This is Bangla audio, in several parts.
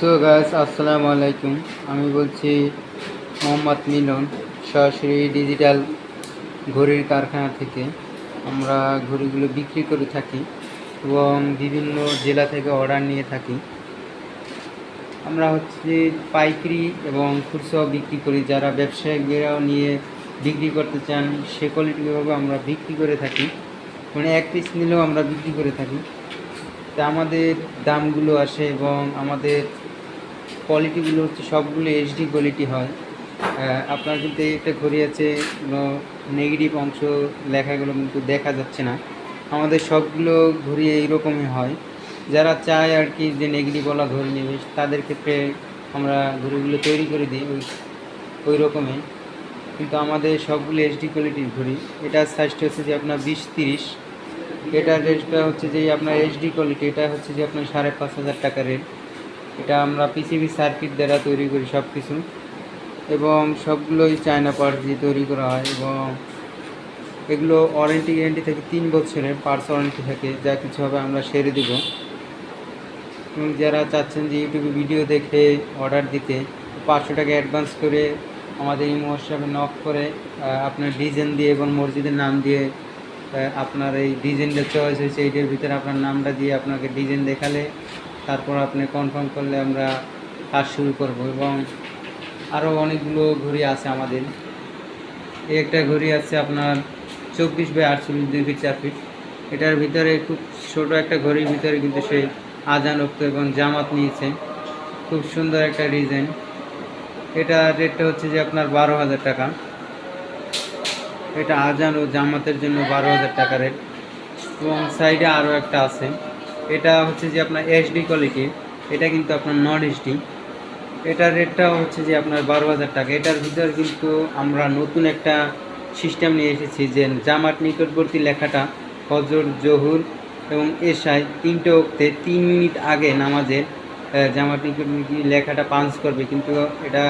সো গাইস, আসসালামু আলাইকুম। আমি বলছি মোহাম্মদ মিলন, সরাসরি ডিজিটাল ঘড়ির কারখানা থেকে। আমরা ঘড়িগুলো বিক্রি করে থাকি এবং বিভিন্ন জেলা থেকে অর্ডার নিয়ে থাকি। আমরা হচ্ছে পাইকারি এবং খুচরাও বিক্রি করি। যারা ব্যবসায়িকরাও নিয়ে বিক্রি করতে চান, সে কোয়ালিটিভাবে আমরা বিক্রি করে থাকি। মানে এক পিস নিলেও আমরা বিক্রি করে থাকি। তা আমাদের দামগুলো আসে এবং আমাদের কোয়ালিটিগুলো হচ্ছে সবগুলো এইচডি কোয়ালিটি হয়। আপনার কিন্তু একটা ঘড়ি আছে, কোনো নেগেটিভ অংশ লেখাগুলো কিন্তু দেখা যাচ্ছে না। আমাদের সবগুলো ঘড়ি এইরকমই হয়। যারা চায় আর কি যে নেগেটিভওয়ালা ঘড়ি নেবে, তাদের ক্ষেত্রে আমরা ঘড়িগুলো তৈরি করে দিই ওই ওই রকমই কিন্তু আমাদের সবগুলো এইচডি কোয়ালিটির ঘড়ি। এটার সাইজটা হচ্ছে যে আপনার বিশ তিরিশ। এটার রেটটা হচ্ছে যে আপনার এইচডি কোয়ালিটি এটা হচ্ছে যে আপনার সাড়ে পাঁচ হাজার টাকা রেট এটা আমরা পিসিবি সার্কিট দ্বারা তৈরি করি সব কিছু এবং সবগুলোই চায়না পার্টস দিয়ে তৈরি করা হয় এবং এগুলো ওয়ারেন্টি গ্যারেন্টি থেকে তিন বছরের পার্টস ওয়ারেন্টি থাকে, যা কিছু হবে আমরা সেরে দেব। এবং যারা চাচ্ছেন যে ইউটিউবে ভিডিও দেখে অর্ডার দিতে, পাঁচশো টাকা অ্যাডভান্স করে আমাদের এই হোয়াটসঅ্যাপে নক করে আপনার ডিজাইন দিয়ে এবং মসজিদের নাম দিয়ে আপনার এই ডিজাইনটা চয়েস হয়েছে এইটার ভিতরে আপনার নামটা দিয়ে আপনাকে ডিজাইন দেখালে তারপর আপনি কনফার্ম করলে আমরা কাজ শুরু করব এবং আরও অনেকগুলো ঘড়ি আছে আমাদের। এই একটা ঘড়ি আছে আপনার চব্বিশ বাই আটচল্লিশ দুই ফিট চার ফিট। এটার ভিতরে খুব ছোট একটা ঘড়ির ভিতরে কিন্তু সে আজান রক্ত এবং জামাত নিয়েছে। খুব সুন্দর একটা ডিজাইন। এটা রেটটা হচ্ছে যে আপনার বারো হাজার টাকা। এটা আজান ও জামাতের জন্য বারো হাজার টাকা রেট। এবং সাইডে আরও একটা আছে। এটা হচ্ছে যে আপনার এইচডি কোয়ালিটি এটা কিন্তু আপনার নন এইচডি এটার রেটটা হচ্ছে যে আপনার বারো হাজার টাকা। এটার ভিতরে কিন্তু আমরা নতুন একটা সিস্টেম নিয়ে এসেছি যে জামাত নিকটবর্তী লেখাটা হজর জহুর এবং এশায় তিনটে অক্তে তিন মিনিট আগে নামাজের জামাত নিকটবর্তী লেখাটা পাঞ্চ করবে। কিন্তু এটা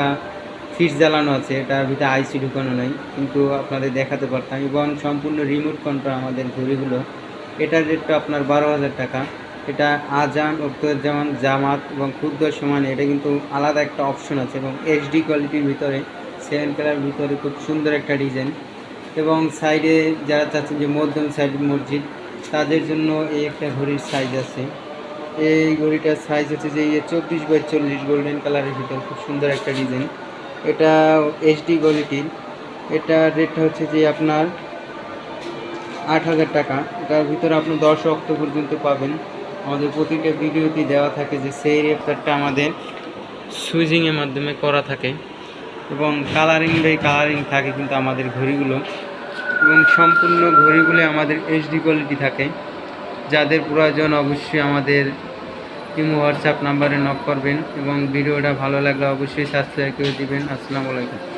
ফিস জ্বালানো আছে, এটার ভিতরে আইসি ঢুকানো নেই। কিন্তু আপনাদের দেখাতে পারতাম এবং সম্পূর্ণ রিমোট কন্ট্রোল আমাদের ঘড়িগুলো। এটার রেটটা আপনার বারো হাজার টাকা। এটা আজান যেমন জামাত এবং ক্ষুদ্র সমান, এটা কিন্তু আলাদা একটা অপশন আছে এবং এইচডি কোয়ালিটির ভিতরে সেভেন কালার ভিতরে খুব সুন্দর একটা ডিজাইন এবং সাইডে যারা চাচ্ছেন যে মধ্যম সাইড মসজিদ, তাদের জন্য এই একটা ঘড়ির সাইজ আছে। এই ঘড়িটার সাইজ হচ্ছে যে চব্বিশ বাই চল্লিশ গোল্ডেন কালারের ভিতর খুব সুন্দর একটা ডিজাইন এটা এইচডি কোয়ালিটির এটার রেটটা হচ্ছে যে আপনার আট হাজার টাকা। এটার ভিতরে আপনি দশ অক্ট পর্যন্ত পাবেন। আমাদের প্রতিটা ভিডিওতে দেওয়া থাকে যে সেই রেফারটা আমাদের সুইজিংয়ের মাধ্যমে করা থাকে এবং কালারিং বাই কালারিং থাকে কিন্তু আমাদের ঘড়িগুলো এবং সম্পূর্ণ ঘড়িগুলো আমাদের এইচডি কোয়ালিটি থাকে। যাদের প্রয়োজন অবশ্যই আমাদের ইমো হোয়াটসঅ্যাপ নাম্বারে নক করবেন এবং ভিডিওটা ভালো লাগলে অবশ্যই সাবস্ক্রাইব করে দিবেন। আসসালামু আলাইকুম।